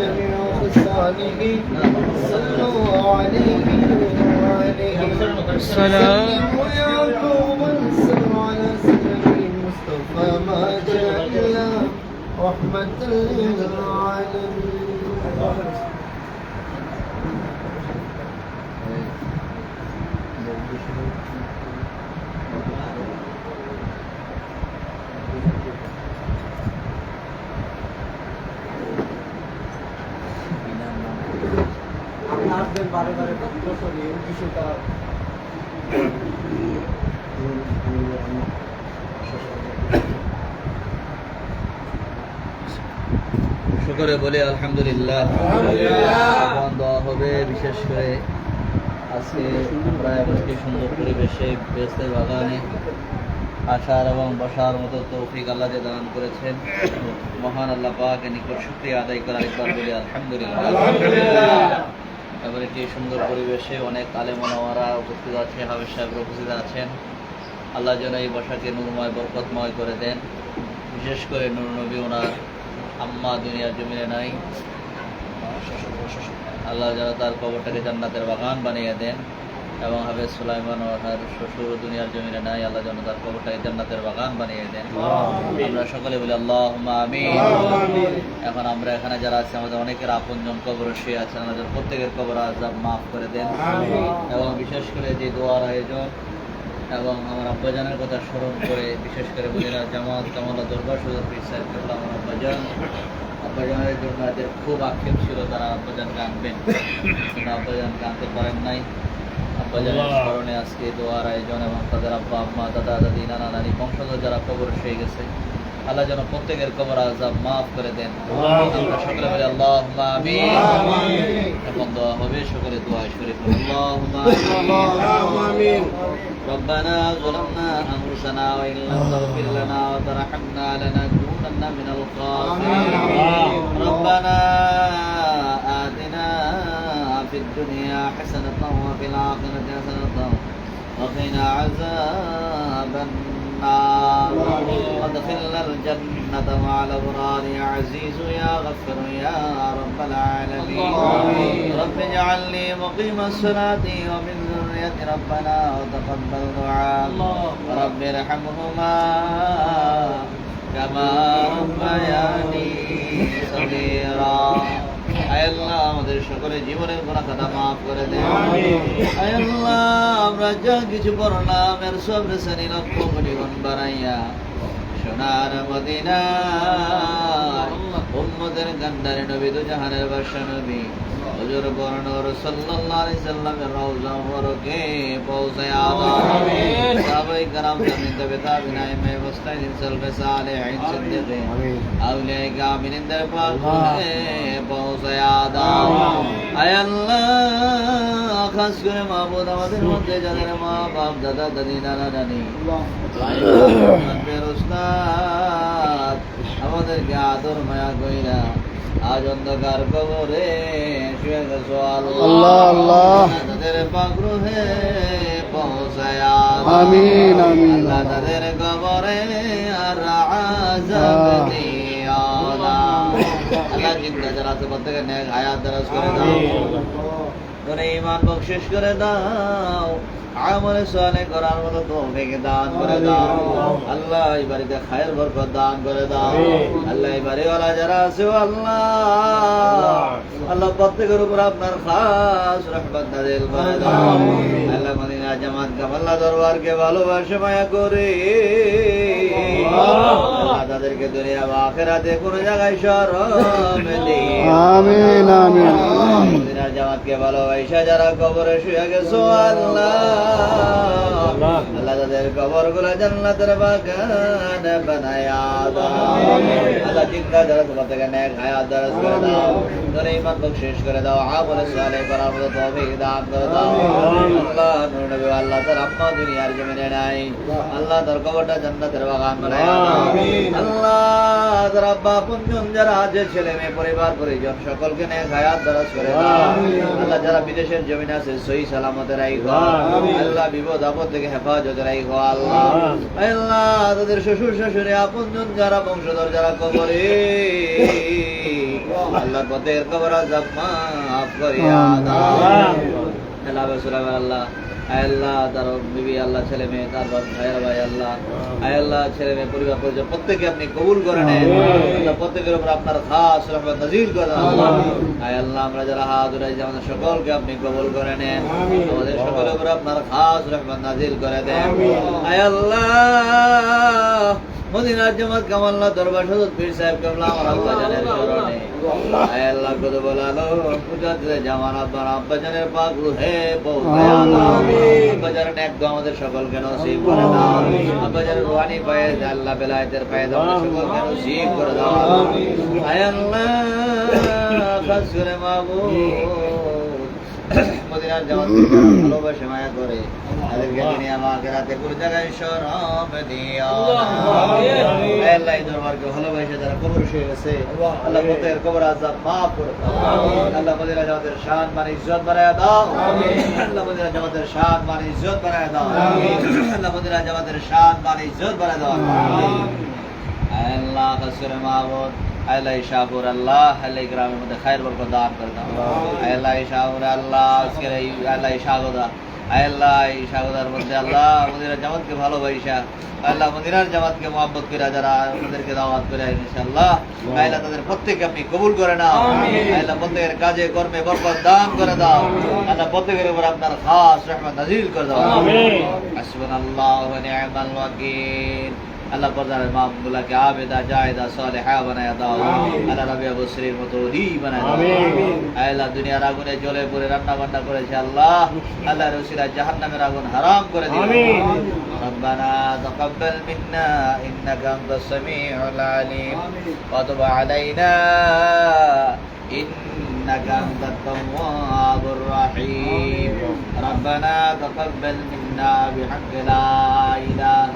جميع خصاله صلوا عليه وآله السلام. ويعقوب انصر على سنة المصطفى ما جاء إلا رحمة للعالمين আসবেন বারে বারে বিষয়টা শুকরে বলি আলহামদুলিল্লাহ। দেওয়া হবে বিশেষ করে আজকে প্রায় একটি সুন্দর পরিবেশে বেস্তে বাগানে আসার এবং বসার মতো তৌফিক আল্লাহ যে দান করেছেন। মহান আল্লাহ পাক নিকট শুক্রিয়া আদায় করার একবার বলি আলহামদুলিল্লাহ। এবার একটি সুন্দর পরিবেশে অনেক আলেমনামারা উপস্থিত আছে হাবিজ সাহেবরা উপস্থিত আছেন। আল্লাহ যেন এই বসাকে নুরময়, বরকতময় করে দেন। বিশেষ করে নুর নবী ওনার আম্মা দুনিয়া জমিনে নাই। আল্লাহ যেন তার কবরটাকে জান্নাতের বাগান বানিয়ে দেন। এবং হাফেজ সুলাইমান ও তার শ্বশুর দুনিয়ার জমিনে নাই আল্লাহ যেন তার কবরটাকে জান্নাতের বাগান বানিয়ে দেন। আমরা সকলে বলি আল্লাহ আমিন। এখন আমরা এখানে যারা আছি আমাদের অনেকের আপনজন কবর শুয়ে আছেন আমাদের প্রত্যেকের কবর আজাব মাফ করে দেন। এবং বিশেষ করে যে দোয়ার আয়োজন এবং আমার আব্বাজানের কথা স্মরণ করে বিশেষ করে মদিনা জামাত কামালা দরবার সুযোগ সাহেব করল আমার আব্বাজান আব্বাজানের জন্য খুব আক্ষেপ ছিল তারা আব্বাজানকে আনবেন। আব্বাজানকে আনতে পারেন নাই। স্মরণে আজকে দোয়ার আয়োজন এবং তাদের আব্বা আম্মা দাদা দাদি নানা নানি বংশধর যারা কবর শুয়ে গেছে আল্লাহ যেন প্রত্যেকের কবর আজাব মাফ করে দেন আমরা সকলে বলি আল্লাহ আমিন এখন দোয়া হবে সকলে দোয়া শরীফ আল্লাহ آمين ربنا ظلمنا أنفسنا وإن لم تغفر لنا وترحمنا لنكونن من الخاسرين ربنا آتنا في الدنيا حسنة وفي الآخرة حسنة وقنا عذاب النار. وادخلنا الجنة مع الأبرار. يا عزيز يا غفر يا رب العالمين. رب اجعلني مقيم الصلاة ومن ذرية ربنا وتقبل دعاء. رب ارحمهما كما ربياني صغيرا. আল্লাহ আমাদের সকলের জীবনের গুণা খাতা মাফ করে দেন। আল্লাহ আমরা যা কিছু পড়লাম এর সব রেসানি লক্ষ কোটি গুণ বাড়াইয়া সোনার মদিনা উম্মদের গান্ডারে নবী দু জাহানের বাদশা নবী হুজুর বর্ণর সাল্লাল্লাহু আলাইহি সাল্লামের রওজা মুবারকে পৌঁছায় আমিন সাহাবায়ে کرام জামিন দেবে তাবিনা ইমাম মুস্তাহিদিন সালফে সালেহিন সিদ্দিকিন আউলিয়া কামিলিন দের পাক পৌঁছায় আদাম আয় আল্লাহ খাস করে মাহবুদ আমাদের মধ্যে যাদের মা বাপ দাদা দাদি নানা নানি আমাদের উস্তাদ আমাদেরকে আদর মায়া কইরা আজ অন্ধকার কবরে শুয়ে গেছো আল্লাহ, আল্লাহ। তাদের পাগরুহে পৌঁছায় আমিন, আমিন। আল্লাহ তাদের কবরে আর আজাব আহ। আল্লাহ জিন্দা যারা আছে প্রত্যেকের নেক হায়াত দারাজ করে দাও করে ইমান বকশিস করে দাও। আমলে সালে করার মতো তৌফিক দান করে দাও। আল্লাহ এই বাড়িতে খায়ের বরকত দান করে দাও। আল্লাহ এই বাড়িওয়ালা যারা আছে আল্লাহ। আল্লাহ। প্রত্যেকের উপর আপনার খাস রহমত নাজিল করে দাও। আল্লাহ আজ গামাল্লা দরবারকে ভালোবাসে মায়া করে। তাদেরকে দুনিয়া বা আখেরাতে কোনো জায়গায় শরমে আমিন আমিন। জামাতকে ভালোবাসা যারা কবরে শুয়ে গেছো আল্লাহ। আল্লাহ। তাদের কবরগুলা জান্নাতের বাগান বানায়া আল্লাহ। জিন্দা যারা তোমার থেকে নেক হায়াত দারাজ করে দাও। তোর ইমান বকশিশ করে দাও। আমলে সালে করার মতো তৌফিক দান করে দাও। আল্লাহ নূর নবী আল্লাহ তার আম্মা দুনিয়ার জমিনে নাই আল্লাহ তার কবরটা জান্নাতের বাগান বানায়া আল্লাহ তার আব্বা আপনজন যারা আছে ছেলে মেয়ে পরিবার পরিজন সকলকে নেক হায়াত করে দাও আল্লাহ যারা বিদেশের জমিন আছে সহি সালামতে রাখো আল্লাহ বিপদ আপদ থেকে হেফাজতে রাখো আল্লাহ আল্লাহ তাদের শ্বশুর শাশুড়ি আপনজন যারা বংশধর যারা কবরে আল্লাহ পথের কবর আজাব মাফ করিয়া আল্লাহ আল্লাহ আয় আল্লাহ তার বিবি আল্লাহ ছেলে মেয়ে তার বাপ ভাইয়ের ভাই আল্লাহ। আয় আল্লাহ ছেলে মেয়ে পরিবার পরিজন প্রত্যেকে আপনি কবুল করে নেন। আল্লাহ প্রত্যেকের উপর আপনার খাস রহমত নাজিল করে আল্লাহ। আমরা যারা হাত উঠাইছি আমাদের সকলকে আপনি কবুল করে নেন। আমাদের সকলের উপর আপনার খাস রহমত নাজিল করে দেন। আয় আল্লাহ মদিনার জামাত কামাল্লা দরবার সদর পীর সাহেব কামলা আমার আব্বা জানের আল্লাহ কত বলালো পূজাতে জামান আব্বার আব্বা জানের পাক রুহে পৌঁছায় দাও আব্বা জানের একদম আমাদের সকলকে নসিব করে দাও। আব্বা জানের রুহানি পায়ে আল্লাহ বেলায়েতের দাও আমাদের সকলকে নসিব করে দাও। আয় আল্লাহ খাস করে মাবুদ মদিনার জামাত ভালোবাসে মায়া করে তাদেরকে তিনি আমাকে রাতে কোন জায়গায় সরব দিও আল্লাহ এই দরবারকে ভালোবাসে যারা কবর শুয়ে গেছে আল্লাহ প্রত্যেকের কবর আজাব মাফ করে দাও আল্লাহ মদিনা জামাতের শান মানে ইজ্জত বাড়ায় দাও আল্লাহ মদিনা জামাতের শান মানে ইজ্জত বাড়ায় দাও আল্লাহ মদিনা জামাতের শান মানে ইজ্জত বাড়ায় দাও আল্লাহ কাসুর মাহবুদ আল্লাহ শাহুর আল্লাহ আল্লাহ গ্রামের মধ্যে খায়ের বরকত দান করে দাও। আল্লাহ শাহুর আল্লাহ আজকের এই আল্লাহ শাহদা আল্লাহ শাহদার মধ্যে আল্লাহ মদিনার জামাতকে ভালোবাসা। আল্লাহ মদিনার জামাতকে মোহাম্মত করে যারা আমাদেরকে দাওয়াত করে ইনশাআল্লাহ। আল্লাহ তাদের প্রত্যেককে আপনি কবুল করে নাও। আল্লাহ প্রত্যেকের কাজে কর্মে বরকত দান করে দাও। আল্লাহ প্রত্যেকের উপর আপনার খাস রহমত নাজিল করে দাও। হাসবুনাল্লাহু ওয়া নি'মাল ওয়াকিল। আল্লাহ পর্দার মামগুলাকে আবেদা জায়দা সালেহা বানায় দাও আল্লাহ রাবিয়া বসরির মতো ওলি বানায় দাও আল্লাহ দুনিয়ার আগুনে জ্বলে পড়ে রান্না বান্না করেছে আল্লাহ আল্লাহ রসিলা জাহান্নামের আগুন হারাম করে দিও ربنا تقبل منا إنك أنت السميع العليم وتب علينا إنك أنت التواب الرحيم ربنا تقبل منا بحق لا إله